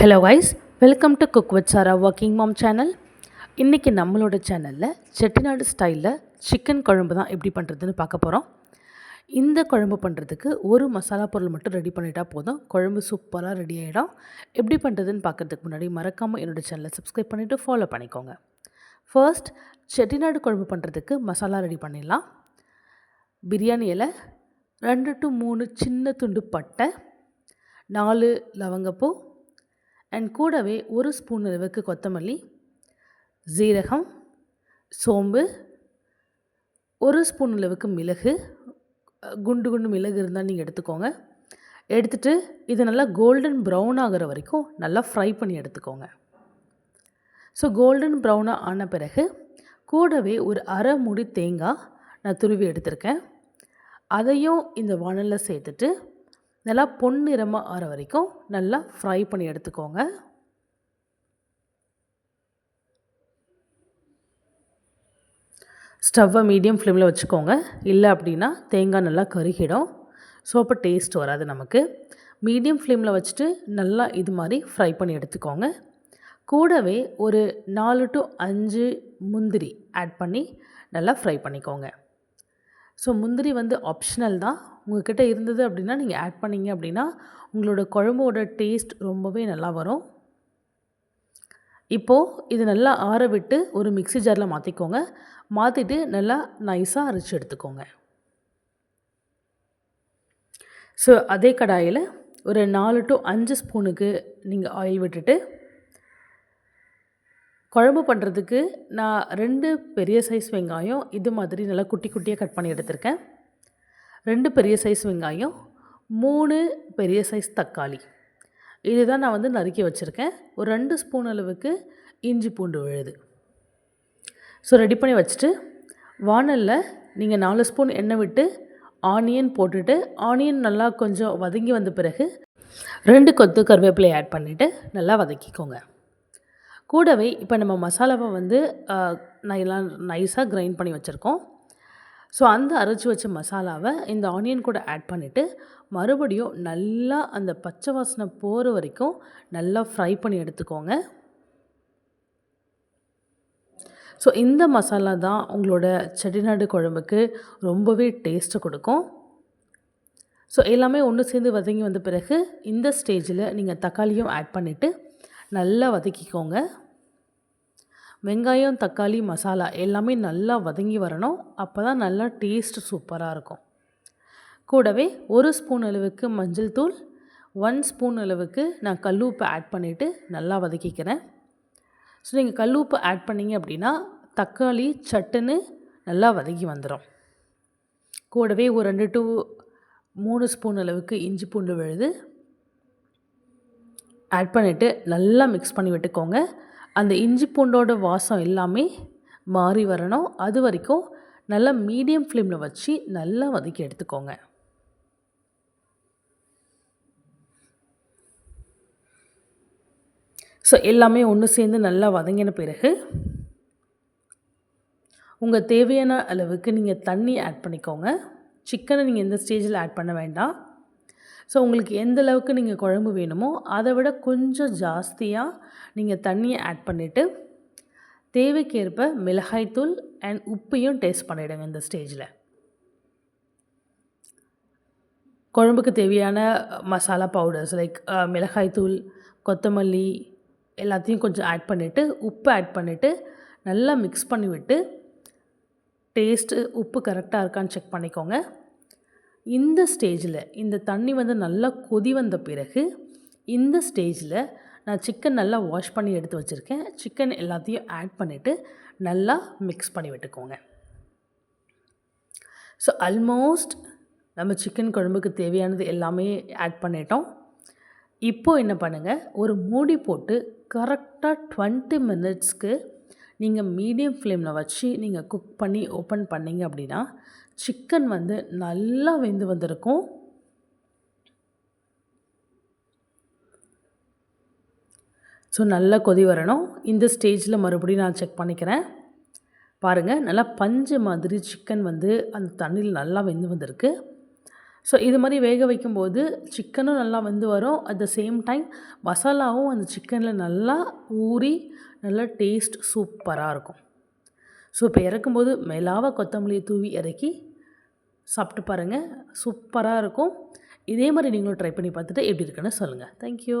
Hello wise welcome to cook with Sara working mom channel இன்றைக்கி நம்மளோட சேனலில் செட்டிநாடு ஸ்டைலில் சிக்கன் குழம்பு தான் எப்படி பண்ணுறதுன்னு பார்க்க போகிறோம் இந்த குழம்பு பண்ணுறதுக்கு ஒரு மசாலா பொருள் மட்டும் ரெடி பண்ணிட்டா போதும். குழம்பு சூப்பராக ரெடி ஆகிடும் எப்படி பண்ணுறதுன்னு பார்க்குறதுக்கு முன்னாடி மறக்காமல் என்னோடய சேனலை சப்ஸ்கிரைப் பண்ணிவிட்டு ஃபாலோ பண்ணிக்கோங்க. ஃபர்ஸ்ட் செட்டிநாடு குழம்பு பண்ணுறதுக்கு மசாலா ரெடி பண்ணிடலாம். பிரியாணி இலை ரெண்டு டு மூணு சின்ன துண்டு பட்டை நாலு லவங்கப்பூ அண்ட் கூடவே ஒரு ஸ்பூன் அளவுக்கு கொத்தமல்லி ஜீரகம் சோம்பு ஒரு ஸ்பூன் அளவுக்கு மிளகு குண்டு குண்டு மிளகு இருந்தால் நீங்கள் எடுத்துக்கோங்க. எடுத்துகிட்டு இது நல்லா கோல்டன் ப்ரௌன் ஆகிற வரைக்கும் நல்லா ஃப்ரை பண்ணி எடுத்துக்கோங்க. ஸோ கோல்டன் ப்ரௌனாக ஆன பிறகு கூடவே ஒரு அரை மூடி தேங்காய் நான் துருவி எடுத்திருக்கேன். அதையும் இந்த வானலில் சேர்த்துட்டு நல்லா பொன்னிறமாக ஆற வரைக்கும் நல்லா ஃப்ரை பண்ணி எடுத்துக்கோங்க. ஸ்டவ்வை மீடியம் ஃப்ளேமில் வச்சுக்கோங்க. இல்லை அப்படின்னா தேங்காய் நல்லா கருகிடும். ஸோ அப்போ டேஸ்ட் வராது நமக்கு. மீடியம் ஃப்ளேமில் வச்சுட்டு நல்லா இது மாதிரி ஃப்ரை பண்ணி எடுத்துக்கோங்க. கூடவே ஒரு நாலு டு அஞ்சு முந்திரி ஆட் பண்ணி நல்லா ஃப்ரை பண்ணிக்கோங்க. ஸோ முந்திரி வந்து ஆப்ஷனல் தான். உங்கள்கிட்ட இருந்தது அப்படின்னா நீங்கள் ஆட் பண்ணிங்க அப்படின்னா உங்களோட குழம்போட டேஸ்ட் ரொம்பவே நல்லா வரும். இப்போது இது நல்லா ஆற விட்டு ஒரு மிக்ஸி ஜாரில் மாற்றிக்கோங்க மாற்றிட்டு நல்லா நைஸாக அரைச்சி எடுத்துக்கோங்க. ஸோ அதே கடாயில் ஒரு நாலு டு அஞ்சு ஸ்பூனுக்கு நீங்கள் ஆயில் விட்டுட்டு குழம்பு பண்ணுறதுக்கு நான் ரெண்டு பெரிய சைஸ் வெங்காயம் இது மாதிரி நல்லா குட்டி குட்டியாக கட் பண்ணி எடுத்திருக்கேன். ரெண்டு பெரிய சைஸ் வெங்காயம் மூணு பெரிய சைஸ் தக்காளி. இது தான் நான் வந்து நறுக்கி வச்சுருக்கேன். ஒரு ரெண்டு ஸ்பூன் அளவுக்கு இஞ்சி பூண்டு விழுது. ஸோ ரெடி பண்ணி வச்சுட்டு வானலில் நீங்கள் நாலு ஸ்பூன் எண்ணெய் விட்டு ஆனியன் போட்டுட்டு ஆனியன் நல்லா கொஞ்சம் வதங்கி வந்த பிறகு ரெண்டு கொத்து கருவேப்பிலை ஆட் பண்ணிவிட்டு நல்லா வதக்கிக்கோங்க. கூடவே இப்போ நம்ம மசாலாவை வந்து எல்லாம் நைஸாக கிரைண்ட் பண்ணி வச்சுருக்கோம். ஸோ அந்த அரைச்சி வச்ச மசாலாவை இந்த ஆனியன் கூட ஆட் பண்ணிவிட்டு மறுபடியும் நல்லா அந்த பச்சை வாசனை போகிற வரைக்கும் நல்லா ஃப்ரை பண்ணி எடுத்துக்கோங்க. ஸோ இந்த மசாலா தான் உங்களோட செட்டிநாடு குழம்புக்கு ரொம்பவே டேஸ்ட்டு கொடுக்கும். ஸோ எல்லாமே ஒன்று சேர்ந்து வதங்கி வந்த பிறகு இந்த ஸ்டேஜில் நீங்கள் தக்காளியும் ஆட் பண்ணிவிட்டு நல்லா வதக்கிக்கோங்க. வெங்காயம் தக்காளி மசாலா எல்லாமே நல்லா வதங்கி வரணும். அப்போ தான் நல்லா டேஸ்ட் சூப்பராக இருக்கும். கூடவே ஒரு ஸ்பூன் அளவுக்கு மஞ்சள் தூள் ஒன் ஸ்பூன் அளவுக்கு நான் கல்லுப்பு ஆட் பண்ணிவிட்டு நல்லா வதக்கிக்கிறேன். ஸோ நீங்கள் கல்லுப்பு ஆட் பண்ணிங்க அப்படின்னா தக்காளி சட்டுன்னு நல்லா வதங்கி வந்துடும் கூடவே ஒரு ரெண்டு டு மூணு ஸ்பூன் அளவுக்கு இஞ்சி பூண்டு விழுது. ஆட் பண்ணிவிட்டு நல்லா மிக்ஸ் பண்ணி விட்டுக்கோங்க. அந்த இஞ்சி பூண்டோட வாசம் எல்லாமே மாறி வரணும். அது வரைக்கும் நல்லா மீடியம் ஃப்ளேமில் வச்சு நல்லா வதக்கி எடுத்துக்கோங்க. ஸோ எல்லாமே ஒன்று சேர்ந்து நல்லா வதங்கின பிறகு உங்கள் தேவையான அளவுக்கு நீங்கள் தண்ணி ஆட் பண்ணிக்கோங்க. சிக்கனை நீங்கள் எந்த ஸ்டேஜில் ஆட் பண்ண வேண்டாம். ஸோ உங்களுக்கு எந்த அளவுக்கு நீங்கள் குழம்பு வேணுமோ அதை விட கொஞ்சம் ஜாஸ்தியாக நீங்கள் தண்ணியை ஆட் பண்ணிவிட்டு தேவைக்கேற்ப மிளகாய்த்தூள் அண்ட் உப்பையும் டேஸ்ட் பண்ணிவிடுங்க இந்த ஸ்டேஜில் குழம்புக்கு தேவையான மசாலா பவுடர்ஸ் லைக் மிளகாய்த்தூள் கொத்தமல்லி எல்லாத்தையும் கொஞ்சம் ஆட் பண்ணிவிட்டு உப்பு ஆட் பண்ணிவிட்டு நல்லா மிக்ஸ் பண்ணிவிட்டு டேஸ்ட்டு உப்பு கரெக்டாக இருக்கான்னு செக் பண்ணிக்கோங்க. இந்த ஸ்டேஜில் இந்த தண்ணி வந்து நல்லா கொதி வந்த பிறகு இந்த ஸ்டேஜில் நான் சிக்கன் நல்லா வாஷ் பண்ணி எடுத்து வச்சுருக்கேன். சிக்கன் எல்லாத்தையும் ஆட் பண்ணிவிட்டு நல்லா மிக்ஸ் பண்ணி விட்டுக்கோங்க. ஸோ ஆல்மோஸ்ட் நம்ம சிக்கன் குழம்புக்கு தேவையானது எல்லாமே ஆட் பண்ணிட்டோம். இப்போது என்ன பண்ணுங்கள் ஒரு மூடி போட்டு கரெக்டாக டுவெண்ட்டி மினிட்ஸ்க்கு நீங்கள் மீடியம் ஃப்ளேமில் வச்சு நீங்கள் குக் பண்ணி ஓப்பன் பண்ணிங்க அப்படின்னா சிக்கன் வந்து நல்லா வெந்து வந்திருக்கும். ஸோ நல்லா கொதி வரணும். இந்த ஸ்டேஜில் மறுபடியும் நான் செக் பண்ணிக்கிறேன். பாருங்கள் நல்லா பஞ்சு மாதிரி சிக்கன் வந்து அந்த தண்ணியில் நல்லா வெந்து வந்திருக்கு. ஸோ இது மாதிரி வேக வைக்கும்போது சிக்கனும் நல்லா வந்து வரும். அட் த சேம் டைம் மசாலாவும் அந்த சிக்கனில் நல்லா ஊறி நல்லா டேஸ்ட் சூப்பராக இருக்கும். ஸோ இப்போ இறக்கும்போது மேலாவ கொத்தமல்லியை தூவி இறக்கி சாப்பிட்டு பாருங்கள் சூப்பராக இருக்கும். இதே மாதிரி நீங்களும் ட்ரை பண்ணி பார்த்துட்டு எப்படி இருக்குன்னு சொல்லுங்கள் தேங்க்யூ